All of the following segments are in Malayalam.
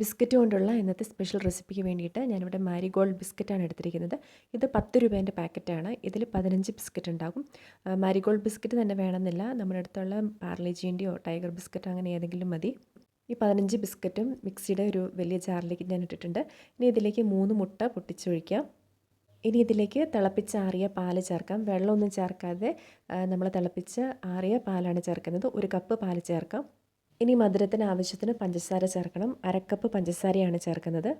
ബിസ്ക്കറ്റ് കൊണ്ടുള്ള ഇന്നത്തെ സ്പെഷ്യൽ റെസിപ്പിക്ക് വേണ്ടിയിട്ട് ഞാനിവിടെ മാരിഗോൾഡ് ബിസ്ക്കറ്റാണ് എടുത്തിരിക്കുന്നത്. ഇത് പത്ത് രൂപേന്റെ പാക്കറ്റാണ്. ഇതിൽ പതിനഞ്ച് ബിസ്ക്കറ്റ് ഉണ്ടാകും. മാരിഗോൾഡ് ബിസ്ക്കറ്റ് തന്നെ വേണമെന്നില്ല. നമ്മുടെ അടുത്തുള്ള പാർലേജീന്റെയോ ടൈഗർ ബിസ്ക്കറ്റ് അങ്ങനെ ഏതെങ്കിലും മതി. ഈ പതിനഞ്ച് ബിസ്ക്കറ്റും മിക്സിയുടെ ഒരു വലിയ ജാറിലേക്ക് ഞാൻ ഇട്ടിട്ടുണ്ട്. ഇനി ഇതിലേക്ക് മൂന്ന് മുട്ട പൊട്ടിച്ചൊഴിക്കാം. ഇനി ഇതിലേക്ക് തിളപ്പിച്ച ആറിയ പാൽ ചേർക്കാം. വെള്ളമൊന്നും ചേർക്കാതെ നമ്മൾ തിളപ്പിച്ച് ആറിയ പാലാണ് ചേർക്കുന്നത്. ഒരു കപ്പ് പാൽ ചേർക്കാം. ഇനി മധുരത്തിന് ആവശ്യത്തിന് പഞ്ചസാര ചേർക്കണം. അരക്കപ്പ് പഞ്ചസാരയാണ് ചേർക്കുന്നത്.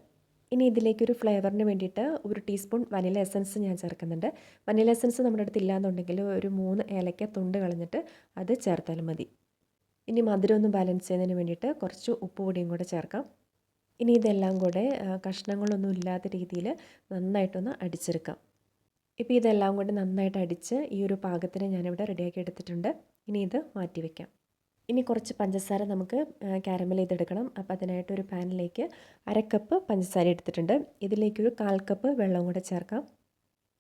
ഇനി ഇതിലേക്കൊരു ഫ്ലേവറിന് വേണ്ടിയിട്ട് ഒരു ടീസ്പൂൺ വനില എസൻസ് ഞാൻ ചേർക്കുന്നുണ്ട്. വനില എസൻസ് നമ്മുടെ അടുത്ത് ഇല്ലാന്നുണ്ടെങ്കിൽ ഒരു മൂന്ന് ഏലക്ക തൊണ്ട് കളഞ്ഞിട്ട് അത് ചേർത്താലും മതി. ഇനി മധുരം ഒന്ന് ബാലൻസ് ചെയ്യുന്നതിന് വേണ്ടിയിട്ട് കുറച്ച് ഉപ്പ് പൊടിയും കൂടെ ചേർക്കാം. ഇനി ഇതെല്ലാം കൂടെ കഷ്ണങ്ങളൊന്നും ഇല്ലാത്ത രീതിയിൽ നന്നായിട്ടൊന്ന് അടിച്ചെടുക്കാം. ഇപ്പോൾ ഇതെല്ലാം കൂടെ നന്നായിട്ട് അടിച്ച് ഈ ഒരു പാകത്തിന് ഞാനിവിടെ റെഡിയാക്കി എടുത്തിട്ടുണ്ട്. ഇനി ഇത് മാറ്റി വയ്ക്കാം ഇനി കുറച്ച് പഞ്ചസാര നമുക്ക് കാരമൽ ചെയ്തെടുക്കണം. അപ്പോൾ അതിനായിട്ട് ഒരു പാനിലേക്ക് അര കപ്പ് പഞ്ചസാര എടുത്തിട്ടുണ്ട്. ഇതിലേക്കൊരു കാൽ കപ്പ് വെള്ളം കൂടെ ചേർക്കാം.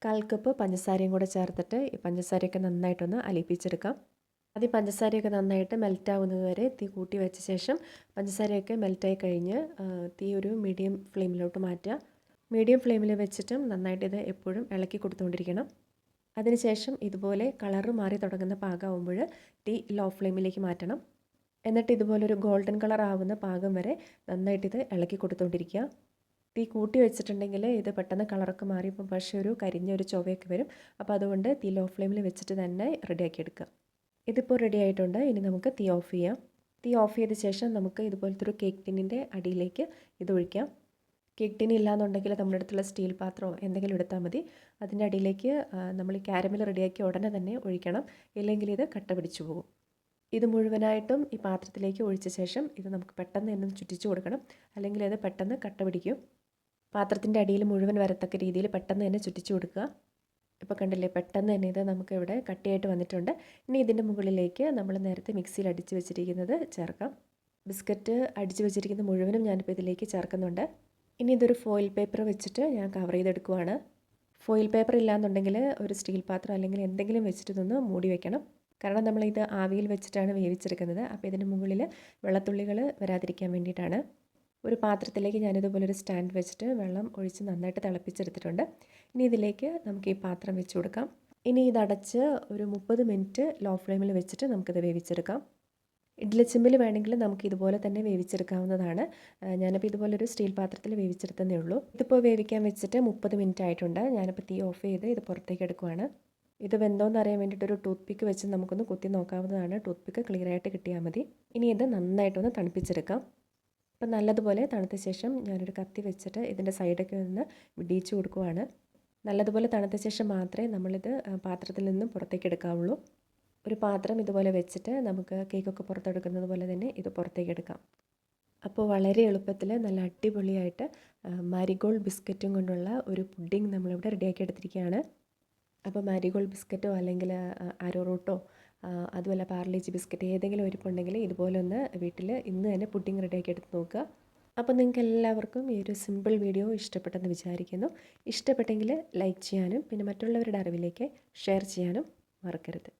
കാൽ കപ്പ് പഞ്ചസാരയും കൂടെ ചേർത്തിട്ട് ഈ പഞ്ചസാരയൊക്കെ നന്നായിട്ടൊന്ന് അലിപ്പിച്ചെടുക്കാം. അത് ഈ പഞ്ചസാരയൊക്കെ നന്നായിട്ട് മെൽറ്റ് ആവുന്നത് വരെ തീ കൂട്ടി വെച്ച ശേഷം പഞ്ചസാരയൊക്കെ മെൽറ്റായി കഴിഞ്ഞ് തീ ഒരു മീഡിയം ഫ്ലെയിമിലോട്ട് മാറ്റുക. മീഡിയം ഫ്ലെയിമിൽ വെച്ചിട്ടും നന്നായിട്ട് ഇത് എപ്പോഴും ഇളക്കി കൊടുത്തുകൊണ്ടിരിക്കണം. അതിനുശേഷം ഇതുപോലെ കളറ് മാറി തുടങ്ങുന്ന പാകമാകുമ്പോൾ തീ ലോ ഫ്ലെയിമിലേക്ക് മാറ്റണം. എന്നിട്ട് ഇതുപോലൊരു ഗോൾഡൻ കളർ ആവുന്ന പാകം വരെ നന്നായിട്ട് ഇത് ഇളക്കി കൊടുത്തുകൊണ്ടിരിക്കുക തീ കൂട്ടി വെച്ചിട്ടുണ്ടെങ്കിൽ ഇത് പെട്ടെന്ന് കളറൊക്കെ മാറി പക്ഷേ ഒരു കരിഞ്ഞ ഒരു ചൊവയൊക്കെ വരും. അപ്പോൾ അതുകൊണ്ട് തീ ലോ ഫ്ലെയിമിൽ വെച്ചിട്ട് തന്നെ റെഡിയാക്കി എടുക്കുക. ഇതിപ്പോൾ റെഡി ആയിട്ടുണ്ട്. ഇനി നമുക്ക് തീ ഓഫ് ചെയ്യാം. തീ ഓഫ് ചെയ്ത ശേഷം നമുക്ക് ഇതുപോലത്തെ ഒരു കേക്ക് ടിന്നിന്റെ അടിയിലേക്ക് ഇത് ഒഴിക്കാം. കേക്ക് എന്നുണ്ടെങ്കിൽ നമ്മുടെ അടുത്തുള്ള സ്റ്റീൽ പാത്രമോ എന്തെങ്കിലും എടുത്താൽ മതി. അതിന്റെ അടിയിലേക്ക് നമ്മൾ ഈ ക്യാരമിൽ റെഡിയാക്കി ഉടനെ തന്നെ ഒഴിക്കണം. ഇല്ലെങ്കിൽ ഇത് കട്ട പിടിച്ചു പോകും. ഇത് മുഴുവനായിട്ടും ഈ പാത്രത്തിലേക്ക് ഒഴിച്ച ശേഷം ഇത് നമുക്ക് പെട്ടെന്ന് തന്നെ ചുറ്റിച്ചു കൊടുക്കണം. അല്ലെങ്കിൽ അത് പെട്ടെന്ന് കട്ട പിടിക്കും. പാത്രത്തിന്റെ അടിയിൽ മുഴുവൻ വരത്തക്ക രീതിയിൽ പെട്ടെന്ന് തന്നെ ചുറ്റിച്ചു കൊടുക്കുക. ഇപ്പോൾ കണ്ടില്ലേ പെട്ടെന്ന് തന്നെ ഇത് നമുക്ക് ഇവിടെ കട്ടിയായിട്ട് വന്നിട്ടുണ്ട്. ഇനി ഇതിന്റെ മുകളിലേക്ക് നമ്മൾ നേരത്തെ മിക്സിയിൽ അടിച്ച് വെച്ചിരിക്കുന്നത് ചേർക്കാം. ബിസ്ക്കറ്റ് അടിച്ച് വെച്ചിരിക്കുന്ന മുഴുവനും ഞാനിപ്പോൾ ഇതിലേക്ക് ചേർക്കുന്നുണ്ട്. ഇനി ഇതൊരു ഫോയിൽ പേപ്പർ വെച്ചിട്ട് ഞാൻ കവർ ചെയ്തെടുക്കുവാണ്. ഫോയിൽ പേപ്പർ ഇല്ലാന്നുണ്ടെങ്കിൽ ഒരു സ്റ്റീൽ പാത്രം അല്ലെങ്കിൽ എന്തെങ്കിലും വെച്ചിട്ട് നിന്ന് മൂടി വെക്കണം. കാരണം നമ്മളിത് ആവിയിൽ വെച്ചിട്ടാണ് വേവിച്ചെടുക്കുന്നത്. അപ്പോൾ ഇതിന് മുകളിൽ വെള്ളത്തുള്ളികൾ വരാതിരിക്കാൻ വേണ്ടിയിട്ടാണ്. ഒരു പാത്രത്തിലേക്ക് ഞാനിതുപോലെ ഒരു സ്റ്റാൻഡ് വെച്ചിട്ട് വെള്ളം ഒഴിച്ച് നന്നായിട്ട് തിളപ്പിച്ചെടുത്തിട്ടുണ്ട്. ഇനി ഇതിലേക്ക് നമുക്ക് ഈ പാത്രം വെച്ച് കൊടുക്കാം. ഇനി ഇതടച്ച് ഒരു മുപ്പത് മിനിറ്റ് ലോ ഫ്ലെയിമിൽ വെച്ചിട്ട് നമുക്കിത് വേവിച്ചെടുക്കാം. ഇഡ്ഡലിച്ചെമ്പിൽ വേണമെങ്കിൽ നമുക്ക് ഇതുപോലെ തന്നെ വേവിച്ചെടുക്കാവുന്നതാണ്. ഞാനിപ്പോൾ ഇതുപോലെ ഒരു സ്റ്റീൽ പാത്രത്തിൽ വേവിച്ചെടുത്തതേ ഉള്ളൂ. ഇതിപ്പോൾ വേവിക്കാൻ വെച്ചിട്ട് മുപ്പത് മിനിറ്റ് ആയിട്ടുണ്ട്. ഞാനിപ്പോൾ തീ ഓഫ് ചെയ്ത് ഇത് പുറത്തേക്ക് എടുക്കുവാണ്. ഇത് വെന്തോന്ന് അറിയാൻ വേണ്ടിയിട്ട് ഒരു ടൂത്ത് പിക്ക് വെച്ച് നമുക്കൊന്ന് കുത്തി നോക്കാവുന്നതാണ്. ടൂത്ത് പിക്ക് ക്ലിയർ ആയിട്ട് കിട്ടിയാൽ മതി. ഇനി ഇത് നന്നായിട്ടൊന്ന് തണുപ്പിച്ചെടുക്കാം. അപ്പം നല്ലതുപോലെ തണുത്ത ശേഷം ഞാനൊരു കത്തി വെച്ചിട്ട് ഇതിന്റെ സൈഡൊക്കെ ഒന്ന് വിടിയിച്ചു കൊടുക്കുവാണ്. നല്ലതുപോലെ തണുത്ത ശേഷം മാത്രമേ നമ്മളിത് പാത്രത്തിൽ നിന്ന് പുറത്തേക്ക് എടുക്കാവുള്ളൂ. ഒരു പാത്രം ഇതുപോലെ വെച്ചിട്ട് നമുക്ക് കേക്കൊക്കെ പുറത്തെടുക്കുന്നത് പോലെ തന്നെ ഇത് പുറത്തേക്ക് എടുക്കാം. അപ്പോൾ വളരെ എളുപ്പത്തിൽ നല്ല അടിപൊളിയായിട്ട് മരിഗോൾഡ് ബിസ്ക്കറ്റും കൊണ്ടുള്ള ഒരു പുഡിംഗ് നമ്മളിവിടെ റെഡിയാക്കി എടുത്തിരിക്കുകയാണ്. അപ്പോൾ മാരിഗോൾഡ് ബിസ്ക്കറ്റോ അല്ലെങ്കിൽ അരോറൂട്ടോ അതുപോലെ പാർലേജി ബിസ്ക്കറ്റ് ഏതെങ്കിലും ഒരുപ്പുണ്ടെങ്കിൽ ഇതുപോലെ ഒന്ന് വീട്ടിൽ ഇന്ന് തന്നെ പുഡിംഗ് റെഡിയാക്കി എടുത്ത് നോക്കുക. അപ്പോൾ നിങ്ങൾക്ക് എല്ലാവർക്കും ഈ ഒരു സിമ്പിൾ വീഡിയോ ഇഷ്ടപ്പെട്ടെന്ന് വിചാരിക്കുന്നു. ഇഷ്ടപ്പെട്ടെങ്കിൽ ലൈക്ക് ചെയ്യാനും പിന്നെ മറ്റുള്ളവരുടെ അറിവിലേക്ക് ഷെയർ ചെയ്യാനും മറക്കരുത്.